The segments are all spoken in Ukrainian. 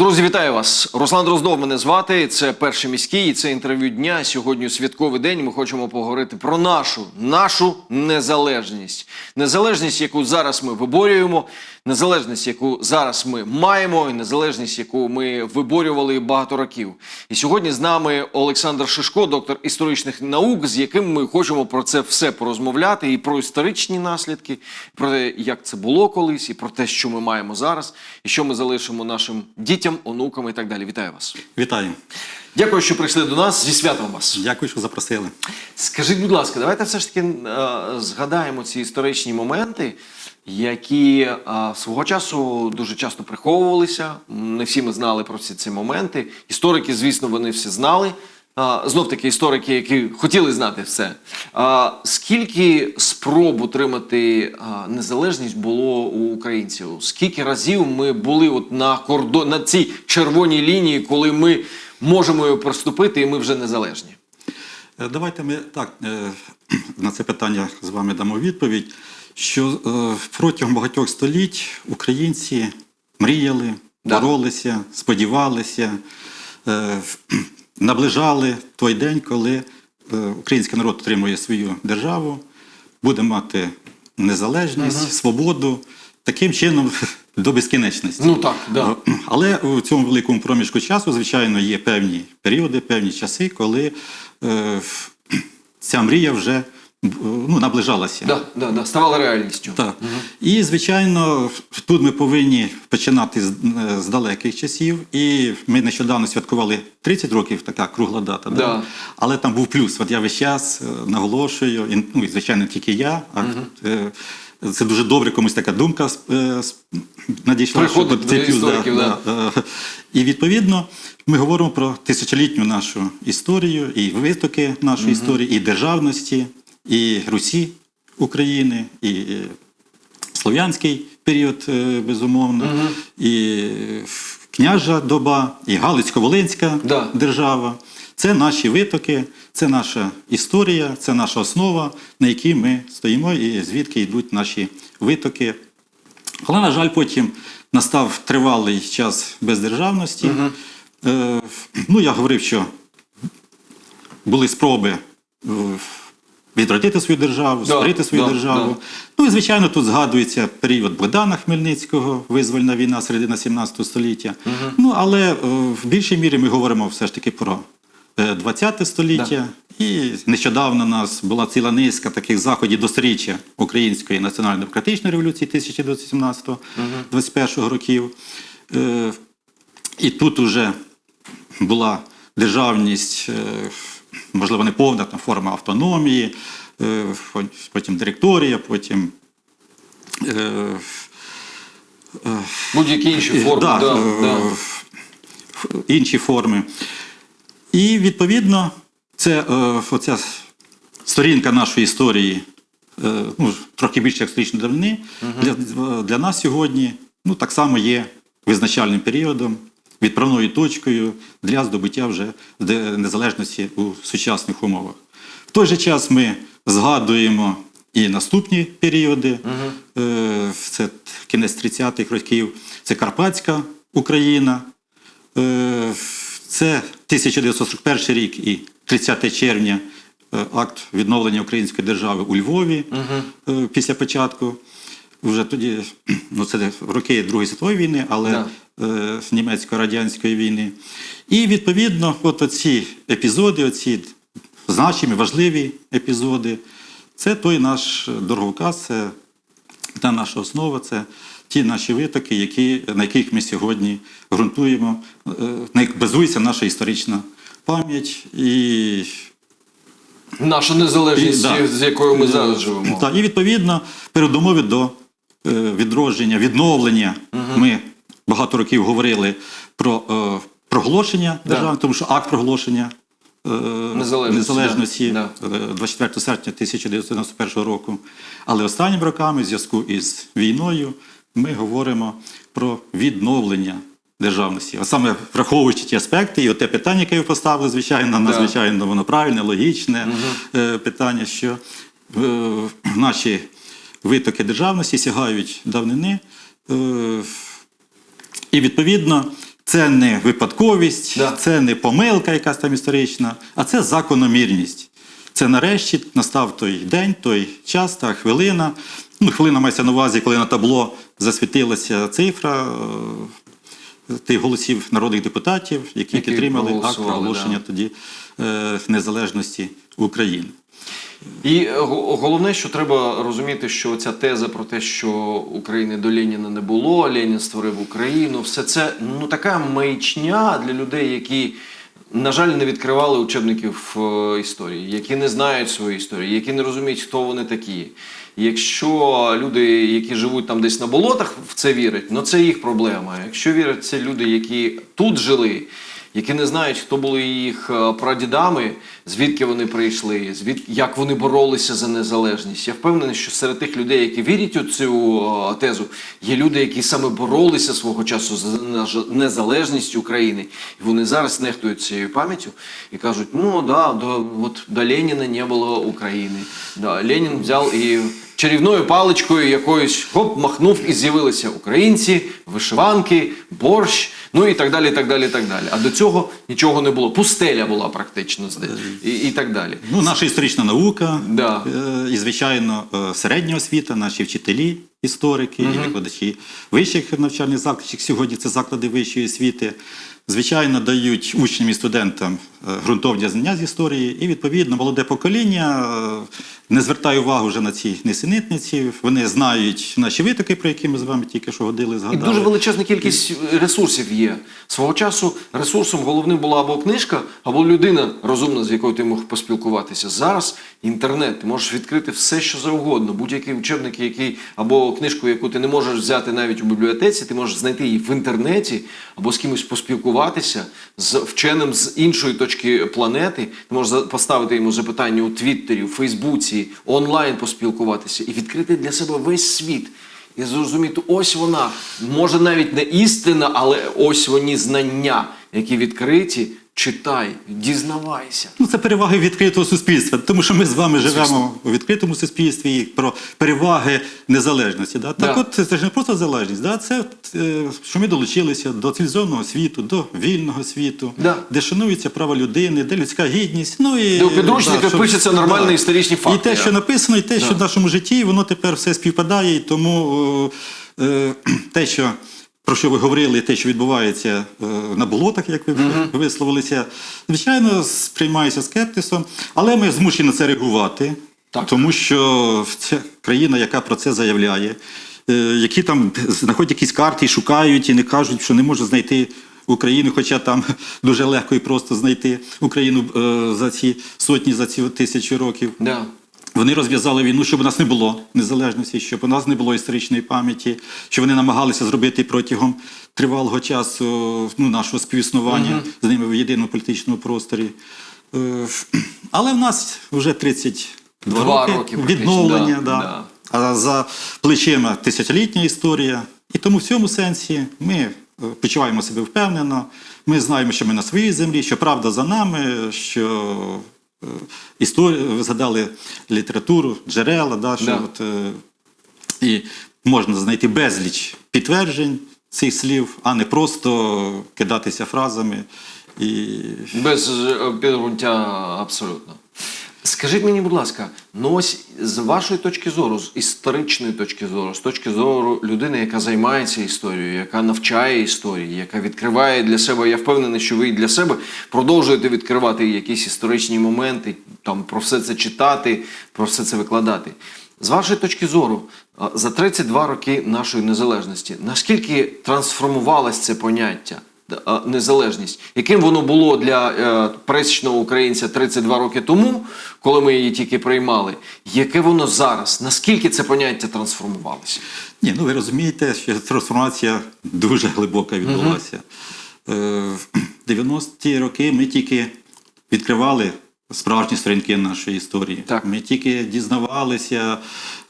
Друзі, вітаю вас! Руслан Дроздов мене звати. Це перший міський. і Це інтерв'ю дня. Сьогодні святковий день. Ми хочемо поговорити про нашу нашу незалежність. Незалежність, яку зараз ми виборюємо, незалежність, яку зараз ми маємо, і незалежність, яку ми виборювали багато років. І сьогодні з нами Олександр Шишко, доктор історичних наук, з яким ми хочемо про це все порозмовляти і про історичні наслідки, про те, як це було колись, і про те, що ми маємо зараз, і що ми залишимо нашим дітям, онукам і так далі. Вітаю вас. Вітаю. Дякую, що прийшли до нас. Зі святом вас. Дякую, що запросили. Скажіть, будь ласка, давайте все ж таки е, згадаємо ці історичні моменти, які е, свого часу дуже часто приховувалися. Не всі ми знали про всі ці моменти. Історики, звісно, вони всі знали. Знов таки історики, які хотіли знати все. Скільки спроб утримати незалежність було у українців? Скільки разів ми були от на кордон на цій червоній лінії, коли ми можемо її проступити, і ми вже незалежні? Е, Давайте ми так е, на це питання з вами дамо відповідь, що е, протягом багатьох століть українці мріяли, боролися, сподівалися, наближали той день, коли е, український народ отримує свою державу, буде мати незалежність, свободу, таким чином до безкінечності. Ну так, да. Е, Але у цьому великому проміжку часу, звичайно, є певні періоди, певні часи, коли е, ця мрія вже ну, наближалася. Да, да, да, ставала реальністю. Так. І, звичайно, тут ми повинні починати з, е, з далеких часів. І ми нещодавно святкували 30 років, така кругла дата. Да. Але там був плюс. От я весь час е, наголошую, і, ну, і, звичайно, тільки я, а е, це дуже добре, комусь така думка надійшла. Приходить до плюс, істориків, да. Е, І відповідно ми говоримо про тисячолітню нашу історію, і витоки нашої історії, і державності, і Русі України, і е, слов'янський період, е, безумовно, і е, княжа доба, і Галицько-Волинська Да. держава. Це наші витоки, це наша історія, це наша основа, на якій ми стоїмо, і звідки йдуть наші витоки. Але, на жаль, потім настав тривалий час бездержавності. Е, ну, я говорив, що були спроби відродити свою державу, Да, створити свою да, державу. да. Ну і звичайно, тут згадується період Богдана Хмельницького, визвольна війна середина 17 століття. Ну але е, в більшій мірі ми говоримо все ж таки про е, 20 століття. І нещодавно у нас була ціла низка таких заходів до сторіччя Української національно-демократичної революції 1917-21 років. Е, І тут уже була державність, е, можливо, не повна там, форма автономії, е, потім директорія, потім. е, Будь-які інші форми. да, Да, е, да. інші форми. І відповідно, це е, оця сторінка нашої історії, е, ну, трохи більше як сторічної давнини, для, для нас сьогодні ну, так само є визначальним періодом, відправною точкою для здобуття вже незалежності у сучасних умовах. В той же час ми згадуємо і наступні періоди. Е, Це кінець 30-х років, це Карпатська Україна. Е, Це 1941 рік і 30 червня е, акт відновлення української держави у Львові е, після початку. Вже тоді, ну це роки Другої світової війни, але Да. Е, німецько-радянської війни. І відповідно, от оці епізоди, оці значимі, важливі епізоди, це той наш дороговказ, це та наша основа, це ті наші витоки, які, на яких ми сьогодні ґрунтуємо, е, на яких базується наша історична пам'ять і Наша незалежність, І, да. з якою ми зараз живемо. Так, і відповідно передумови до е, відродження, відновлення. Ми багато років говорили про е, проголошення держави, тому що акт проголошення е, Незалежності, незалежності да, е, 24 серпня 1991 року. Але останніми роками, в зв'язку із війною, ми говоримо про відновлення державності. А саме враховуючи ті аспекти, і те питання, яке ви поставили, звичайно, надзвичайно воно правильне, логічне е, питання, що е, наші витоки державності сягають давнини. Е, і відповідно це не випадковість, Да. це не помилка якась там історична, а це закономірність. Це нарешті настав той день, той час, та хвилина. Ну, хвилина мається на увазі, коли на табло засвітилася цифра тих голосів народних депутатів, які, Які підтримали акт проголошення да. тоді е, незалежності України. І е, головне, що треба розуміти, що ця теза про те, що України до Леніна не було, Ленін створив Україну, все це ну така маячня для людей, які, на жаль, не відкривали учебників е, історії, які не знають своєї історії, які не розуміють, хто вони такі. Якщо люди, які живуть там десь на болотах, в це вірять, ну це їх проблема. Якщо вірять це люди, які тут жили, які не знають, хто були їх е, прадідами, звідки вони прийшли, звід... як вони боролися за незалежність. Я впевнений, що серед тих людей, які вірять у цю е, тезу, є люди, які саме боролися свого часу за незалежність України. І вони зараз нехтують цією пам'яттю і кажуть: ну да, до, от, до Леніна не було України. Да, Ленін взяв і чарівною паличкою якоюсь хоп, махнув і з'явилися українці, вишиванки, борщ, ну і так далі, так далі, так далі. А до цього нічого не було. Пустеля була практично і, і так далі. Ну, наша історична наука, Да. е, і, звичайно, е, середня освіта, наші вчителі, історики і викладачі вищих навчальних закладів. Сьогодні це заклади вищої освіти. Звичайно, дають учням і студентам е, ґрунтовні знання з історії, і відповідно молоде покоління е, не звертає увагу вже на ці несенітниці. Вони знають наші витоки, про які ми з вами тільки що годили, І дуже величезна кількість ресурсів є. Свого часу ресурсом головним була або книжка, або людина розумна, з якою ти мог поспілкуватися. Зараз інтернет, ти можеш відкрити все, що завгодно. Будь-який учебник, який або книжку, яку ти не можеш взяти навіть у бібліотеці, ти можеш знайти її в інтернеті, або з кимось поспілкуватися з вченим з іншої точки планети. Ти можеш поставити йому запитання у Твіттері, у Фейсбуці, онлайн поспілкуватися і відкрити для себе весь світ. І зрозуміти, ось вона, може навіть не істина, але ось вони знання, які відкриті. Читай, дізнавайся. Ну, це переваги відкритого суспільства, тому що ми з вами живемо у відкритому суспільстві і про переваги незалежності. Да? Так Да. от це ж не просто залежність, да? це е, що ми долучилися до цивілізованого світу, до вільного світу, Да. де шануються права людини, де людська гідність. Ну, і, Де у підручниках щоб- пишуться нормальні історичні факти, І те, що написано, і те, що в нашому житті, воно тепер все співпадає, і тому е, те, що. Про що ви говорили, те, що відбувається е, на болотах, як ви висловилися, звичайно, сприймається скептисом, але ми змушені на це реагувати, Так. тому що це країна, яка про це заявляє, е, які там знаходять якісь карти і шукають, і не кажуть, що не можуть знайти Україну, хоча там дуже легко і просто знайти Україну е, за ці сотні, за ці тисячі років. Да. Вони розв'язали війну, щоб у нас не було незалежності, щоб у нас не було історичної пам'яті, що вони намагалися зробити протягом тривалого часу ну, нашого співіснування з ними в єдиному політичному просторі. Е, Але в нас вже 32 Два роки, роки відновлення, да, да, да. а за плечима тисячолітня історія. І тому в цьому сенсі ми е, почуваємо себе впевнено. Ми знаємо, що ми на своїй землі, що правда за нами, що історію, ви згадали літературу, джерела, да, що Да. от, е, і можна знайти безліч підтверджень цих слів, а не просто кидатися фразами. І Без е, підґрунтя абсолютно. Скажіть мені, будь ласка, ну ось з вашої точки зору, з історичної точки зору, з точки зору людини, яка займається історією, яка навчає історії, яка відкриває для себе, я впевнений, що ви для себе продовжуєте відкривати якісь історичні моменти, там про все це читати, про все це викладати. З вашої точки зору, за 32 роки нашої незалежності, наскільки трансформувалось це поняття? А, незалежність, яким воно було для е, пересічного українця 32 роки тому, коли ми її тільки приймали, яке воно зараз? Наскільки це поняття трансформувалося? Ні, ну ви розумієте, що трансформація дуже глибока відбулася. Е, В 90-ті роки ми тільки відкривали справжні сторінки нашої історії. Так. Ми тільки дізнавалися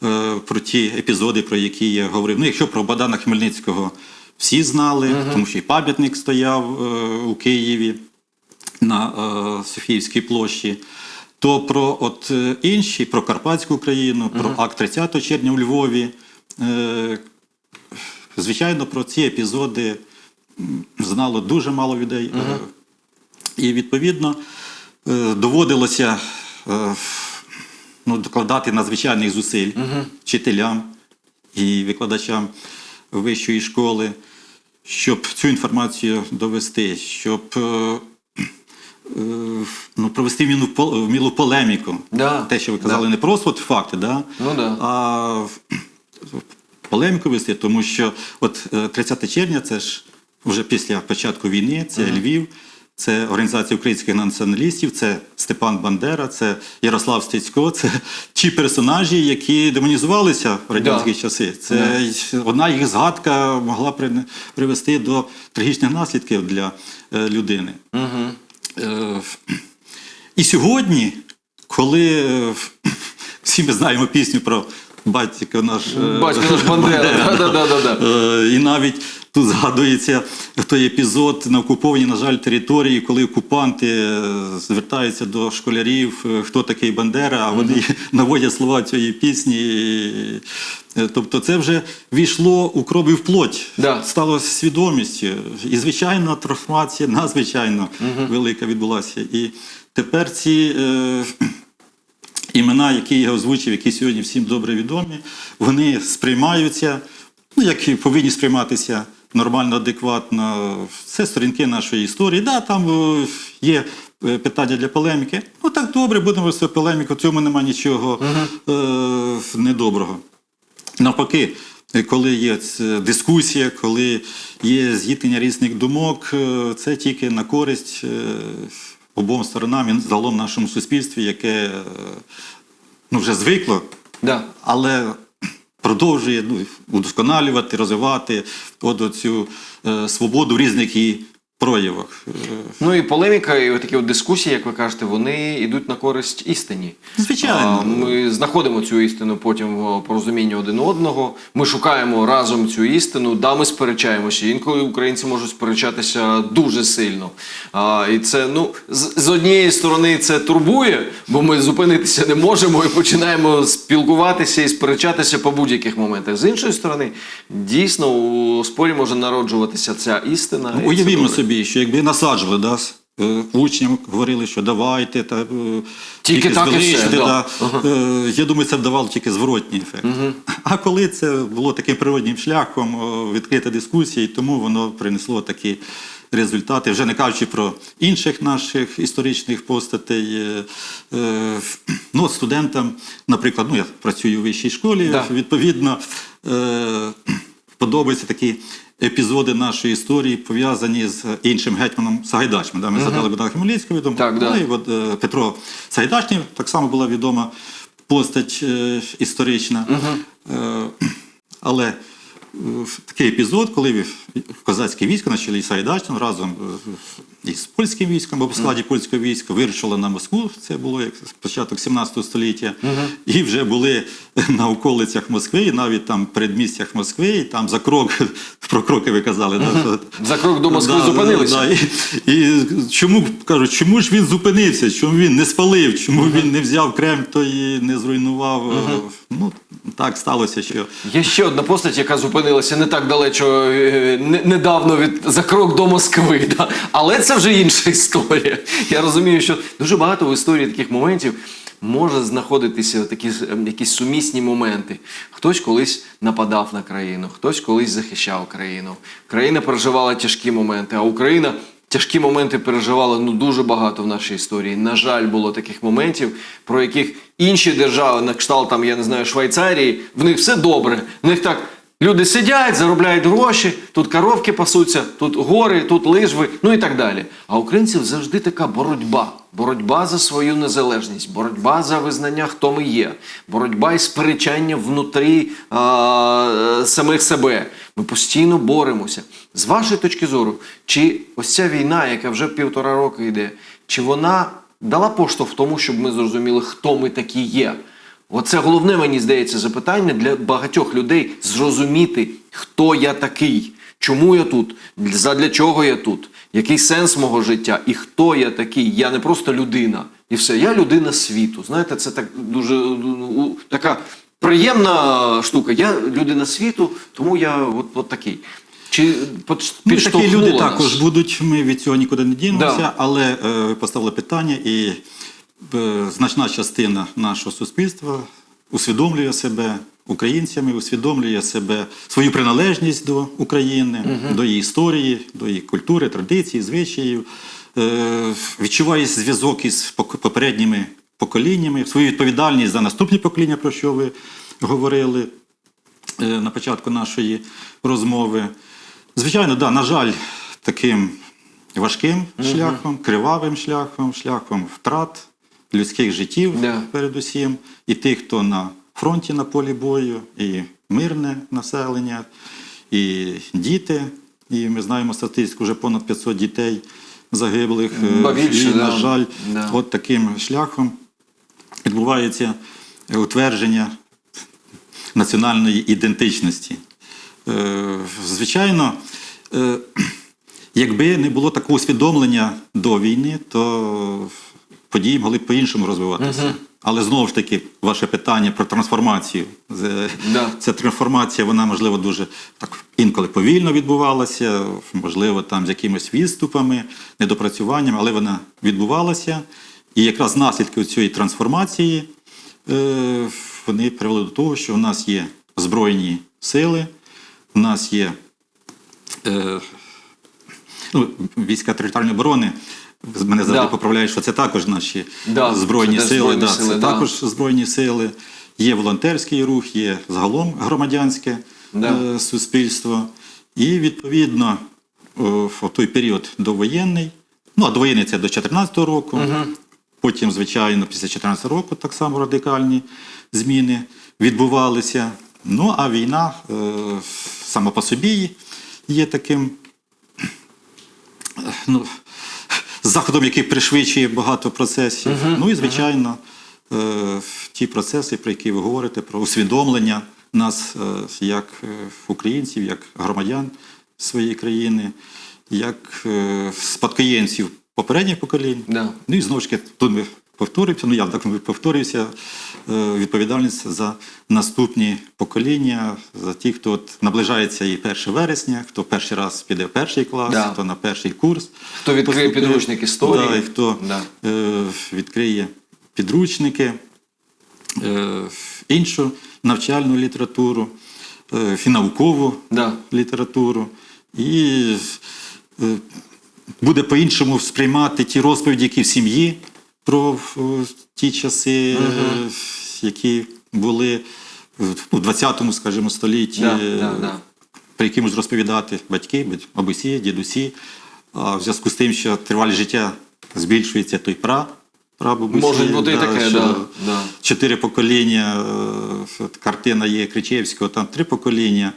е, про ті епізоди, про які я говорив. Ну, якщо про Богдана Хмельницького всі знали, тому що і пам'ятник стояв е, у Києві на е, Софіївській площі. То про от е, інші, про Карпатську Україну, про акт 30 червня у Львові. Е, звичайно, про ці епізоди знало дуже мало людей. Е, І відповідно доводилося ну, докладати надзвичайних зусиль вчителям і викладачам вищої школи, щоб цю інформацію довести, щоб е, е, ну, провести вмілу, вмілу полеміку. Да, Те, що ви казали, да. не просто от факти, да? Ну да. а полеміку вести, тому що от е, 30 червня це ж вже після початку війни, це Львів, це Організація українських націоналістів, це Степан Бандера, це Ярослав Стецько, це ті персонажі, які демонізувалися в радянські Да. часи. Це одна їх згадка могла привести до трагічних наслідків для е, людини. Е, І сьогодні, коли е, всі ми знаємо пісню про батька наш Батько наш Бандера. Да-да-да-да. Е, І навіть тут згадується той епізод на окупованій, на жаль, території, коли окупанти е, звертаються до школярів, е, хто такий Бандера, а вони наводять слова цієї пісні. Е, Тобто це вже війшло у кров і в плоть, Да. стало свідомістю. І звичайно, трансформація надзвичайно велика відбулася. І тепер ці. Е, імена, які я озвучив, які сьогодні всім добре відомі, вони сприймаються, ну, як і повинні сприйматися нормально, адекватно. Це сторінки нашої історії. Да, там е, є е, питання для полеміки. Ну так добре, будемо вести полеміку, в цьому немає нічого е, недоброго. Навпаки, коли є дискусія, коли є з'єднання різних думок, е, це тільки на користь обом сторонам і загалом нашому суспільстві, яке ну, вже звикло, Да. але продовжує ну, удосконалювати, розвивати от цю е, свободу різних її проявах. Е, Ну і полеміка, і такі от дискусії, як ви кажете, вони йдуть на користь істині. Звичайно. А, Ми знаходимо цю істину потім в порозумінні один одного. Ми шукаємо разом цю істину. Да, ми сперечаємося. Інколи українці можуть сперечатися дуже сильно. А, і це ну з, з однієї сторони це турбує, бо ми зупинитися не можемо і починаємо спілкуватися і сперечатися по будь-яких моментах. З іншої сторони, дійсно у спорі може народжуватися ця істина. це Уявімо добре. Собі, що якби насаджували да, е, учням, говорили, що давайте та, е, Тільки їх так і все, да. да. Е, Я думаю, це давало тільки зворотній ефект. А коли це було таким природнім шляхом, відкрита дискусія, і тому воно принесло такі результати, вже не кажучи про інших наших історичних постатей. Ну, студентам, наприклад, ну я працюю у вищій школі, Да. відповідно. подобаються такі епізоди нашої історії, пов'язані з іншим гетьманом Сагайдачним. Да, ми згадали Богдана Хмельницького відомо. Так, да. Ну, і от, е, Петро Сагайдачний так само була відома постать е, історична. Е, але е, такий епізод, коли козацьке військо на чолі Сагайдачним разом е, із польським військом, або в складі польського війська вирушило на Москву. Це було як початок 17 століття. І вже були на околицях Москви, і навіть там передмістях Москви, і там за крок про кроки ви казали. да, За крок до Москви Да, зупинилися. да, і, і чому кажуть, чому ж він зупинився? Чому він не спалив? Чому він не взяв Кремль, то і не зруйнував? Ну так сталося, що Є ще одна постать, яка зупинилася не так далечо е, недавно від за крок до Москви. Да? Але це вже інша історія. Я розумію, що дуже багато в історії таких моментів може знаходитися такі е, якісь сумісні моменти. Хтось колись нападав на країну, хтось колись захищав країну. Країна переживала тяжкі моменти, а Україна. Тяжкі моменти переживала ну дуже багато в нашій історії. На жаль, було таких моментів, про яких інші держави, на кшталт там, я не знаю, Швейцарії, в них все добре. В них так люди сидять, заробляють гроші, тут коровки пасуться, тут гори, тут лижви, ну і так далі. А українців завжди така боротьба. Боротьба за свою незалежність, боротьба за визнання, хто ми є, боротьба і сперечання внутрі а, самих себе. Ми постійно боремося. З вашої точки зору, чи ось ця війна, яка вже півтора року йде, чи вона дала поштовх тому, щоб ми зрозуміли, хто ми такі є? Оце головне, мені здається, запитання для багатьох людей зрозуміти, хто я такий, чому я тут, задля чого я тут, який сенс мого життя і хто я такий. Я не просто людина. І все, я людина світу. Знаєте, це так дуже така приємна штука. Я людина світу, тому я от, от такий. Чи Ну, такі люди нас? також будуть. Ми від цього нікуди не дінемося, Да. але е, поставили питання, і значна частина нашого суспільства усвідомлює себе українцями, усвідомлює себе свою приналежність до України, до її історії, до її культури, традицій, звичаїв, е, відчуває зв'язок із попередніми поколіннями, свою відповідальність за наступні покоління, про що ви говорили е, на початку нашої розмови. Звичайно, да, на жаль, таким важким шляхом, кривавим шляхом, шляхом втрат людських життів, Да. передусім, і тих, хто на фронті на полі бою, і мирне населення, і діти. І ми знаємо статистику, вже понад 500 дітей загиблих. Е, більше, і, да. на жаль, Да. от таким шляхом відбувається утвердження національної ідентичності. Е, Звичайно, е, якби не було такого усвідомлення до війни, то події могли б по-іншому розвиватися. Але знову ж таки, ваше питання про трансформацію. Да. Ця трансформація, вона, можливо, дуже так інколи повільно відбувалася, можливо, там з якимись відступами, недопрацюванням, але вона відбувалася. І якраз наслідки цієї трансформації е, вони привели до того, що в нас є збройні сили, в нас є е, ну, війська територіальної оборони. Мене завжди Да. поправляють, що це також наші Да, збройні це сили. Збройні да, сили, це да. також збройні сили. Є волонтерський рух, є загалом громадянське Да. е, суспільство. І відповідно о, в той період довоєнний, ну а довоєнний це до 2014 року. Потім, звичайно, після 2014 року так само радикальні зміни відбувалися. Ну а війна е, сама по собі є таким ну, заходом, який пришвидшує багато процесів. Ну і, звичайно, е, ті процеси, про які ви говорите, про усвідомлення нас е, як е, українців, як громадян своєї країни, як спадкоємців попередніх поколінь. Yeah. Ну і знову ж таки, тут ми повторюємося, ну я так повторююся, е, відповідальність за наступні покоління, за ті, хто от наближається і 1 вересня, хто перший раз піде в перший клас, Да. хто на перший курс. Хто відкриє поступив. підручник історії. Да, і хто Да. е, відкриє підручники, е, іншу навчальну літературу, е, фінаукову Да. літературу. І е, буде по-іншому сприймати ті розповіді, які в сім'ї про ті часи, е, які були в ну, 20 скажімо, столітті, Да, да, да. про які можуть розповідати батьки, бабусі, дідусі. А в зв'язку з тим, що тривалість життя збільшується, то й пра. прабабусі, Може бути і таке, що да, да. Чотири покоління, е, картина є Кричевського, там три покоління.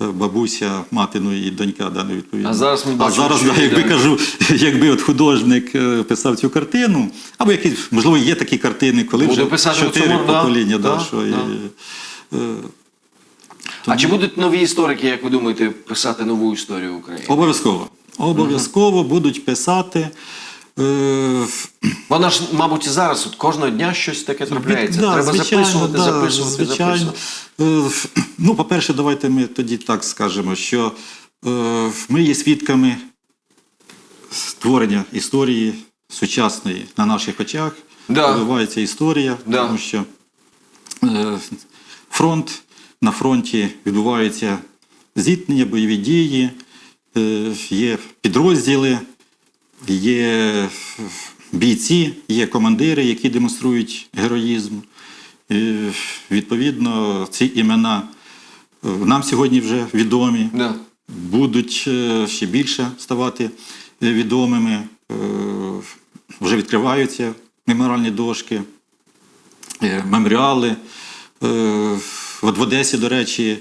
Бабуся, мати, ну і донька, да, ну, відповідно. А зараз ми а зараз, да, якби йде. кажу, якби от художник е, писав цю картину, або якісь, можливо, є такі картини, коли Буде вже чотири покоління, да, да, що і, да. е, А чи будуть нові історики, як ви думаєте, писати нову історію України? Обов'язково. Обов'язково будуть писати. Е, Вона ж, мабуть, і зараз от кожного дня щось таке трапляється. да, Треба звичайно, записувати, да, записувати, звичайно. записувати. Е, Ну, по-перше, давайте ми тоді так скажемо, що е, ми є свідками створення історії сучасної на наших очах. Да. Відбувається історія, Да. тому що фронт, на фронті відбуваються зіткнення, бойові дії, є підрозділи, є бійці, є командири, які демонструють героїзм. І, відповідно, ці імена е, нам сьогодні вже відомі, Да. будуть е, ще більше ставати е, відомими. Вже відкриваються меморіальні дошки, меморіали. От в Одесі, до речі,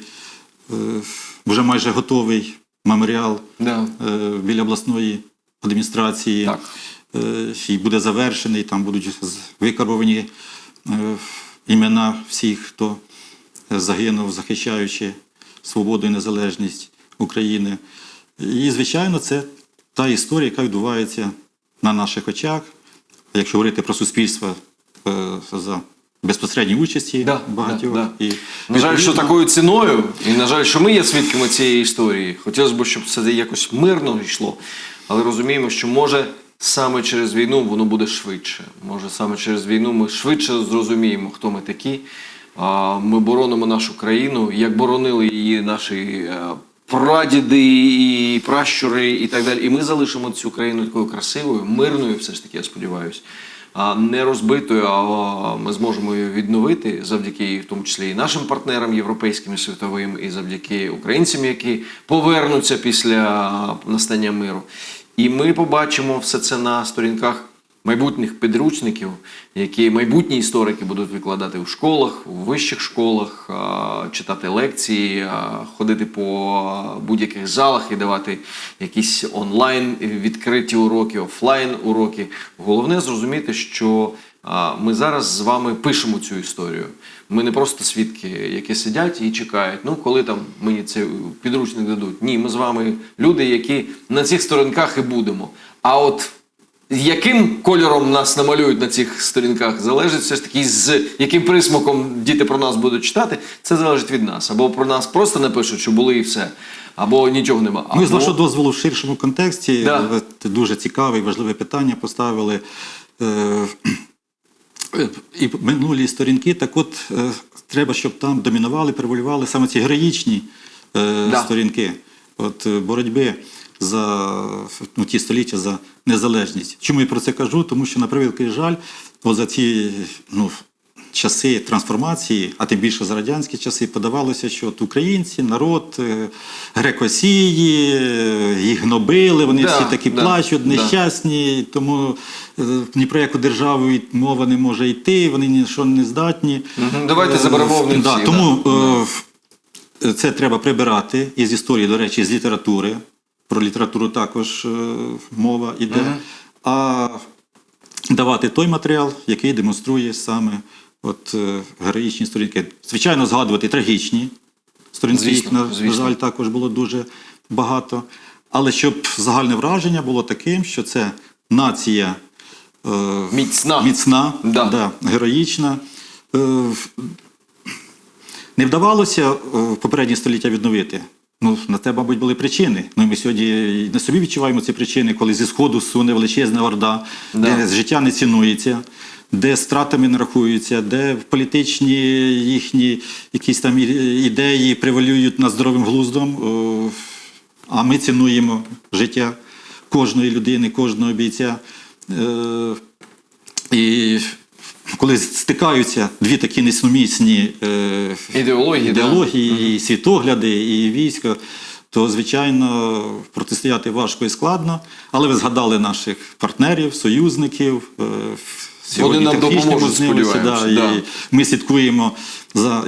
вже майже готовий меморіал е, біля обласної адміністрації. Так. Е, І буде завершений, там будуть викарбовані е, імена всіх, хто загинув, захищаючи свободу і незалежність України. І, звичайно, це та історія, яка відбувається на наших очах. Якщо говорити про суспільство е, за безпосередній участі Да, багатьох. да, да. І, На жаль, що такою ціною, і на жаль, що ми є свідками цієї історії. Хотілося б, щоб це якось мирно йшло, але розуміємо, що може саме через війну воно буде швидше. Може, саме через війну ми швидше зрозуміємо, хто ми такі. Ми боронимо нашу країну, як боронили її наші е, прадіди і пращури, і так далі. І ми залишимо цю країну такою красивою, мирною, все ж таки, я сподіваюся. Не розбитою, а ми зможемо її відновити завдяки в тому числі і нашим партнерам європейським і світовим, і завдяки українцям, які повернуться після настання миру. І ми побачимо все це на сторінках майбутніх підручників, які майбутні історики будуть викладати у школах, у вищих школах, читати лекції, ходити по будь-яких залах і давати якісь онлайн відкриті уроки, офлайн уроки. Головне зрозуміти, що ми зараз з вами пишемо цю історію. Ми не просто свідки, які сидять і чекають. Ну, коли там мені цей підручник дадуть. Ні, ми з вами люди, які на цих сторінках і будемо. А от яким кольором нас намалюють на цих сторінках, залежить все ж таки, з яким присмаком діти про нас будуть читати, це залежить від нас. Або про нас просто напишуть, що були і все, або нічого нема. Ну і з вашого дозволу в ширшому контексті Да. дуже цікаве і важливе питання поставили. І минулі сторінки, так от е, треба, щоб там домінували, превалювали саме ці героїчні е, Да. сторінки от, е, боротьби за ну, ті століття за незалежність. Чому я про це кажу? Тому що, на превеликий жаль, от за ці ну, часи трансформації, а тим більше за радянські часи, подавалося, що от українці, народ, грекосії, їх гнобили, вони Да, всі такі да, плачуть, да. нещасні, тому е, ні про яку державу мова не може йти, вони ні що не здатні. Давайте Е, заберемо да, всі, Тому да. е, це треба прибирати із історії, до речі, з літератури. Про літературу також е, мова йде. А давати той матеріал, який демонструє саме от, е, героїчні сторінки. Звичайно, згадувати трагічні сторінки, Звісно, їх, на звісно. жаль, також було дуже багато. Але щоб загальне враження було таким, що це нація е, Міцна. міцна Да. Да, героїчна. Е, не вдавалося е, в попередні століття відновити. Ну, на те, мабуть, були причини. Ну, ми сьогодні на собі відчуваємо ці причини, коли зі сходу суне величезна орда, Да. де життя не цінується, де стратами не рахуються, де політичні їхні якісь там ідеї превалюють над здоровим глуздом. А ми цінуємо життя кожної людини, кожного бійця. Е, І коли стикаються дві такі несумісні е, Ідеології, да. ідеології, і світогляди, і військо, то, звичайно, протистояти важко і складно. Але ви згадали наших партнерів, союзників. е, Сьогодні нам допоможуть, сподіваємося, да, да. і ми слідкуємо за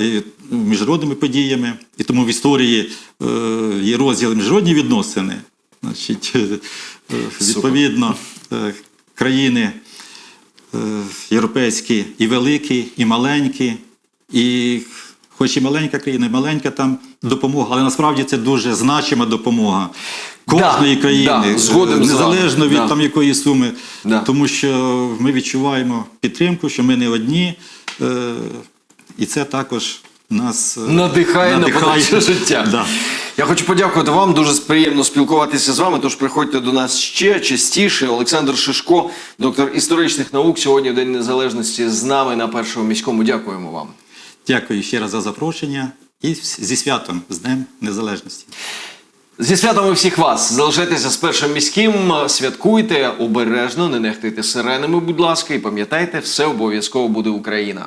міжнародними подіями, і тому в історії е, є розділ міжнародні відносини. Значить, е, відповідно, е, країни е, європейські і великі, і маленькі, і хоч і маленька країна, і маленька там допомога, але насправді це дуже значима допомога кожної Да, країни, да, е, незалежно від да. там якої суми, Да. тому що ми відчуваємо підтримку, що ми не одні, е, і це також нас е, надихає, на життя. Да. Я хочу подякувати вам. Дуже приємно спілкуватися з вами. Тож приходьте до нас ще частіше. Олександр Шишко, доктор історичних наук, сьогодні в День Незалежності з нами на першому міському. Дякуємо вам. Дякую ще раз за запрошення і зі святом, з Днем Незалежності. Зі святами всіх вас. Залишайтеся з першим міським. Святкуйте обережно, не нехтуйте сиренами, будь ласка, і пам'ятайте, все обов'язково буде Україна.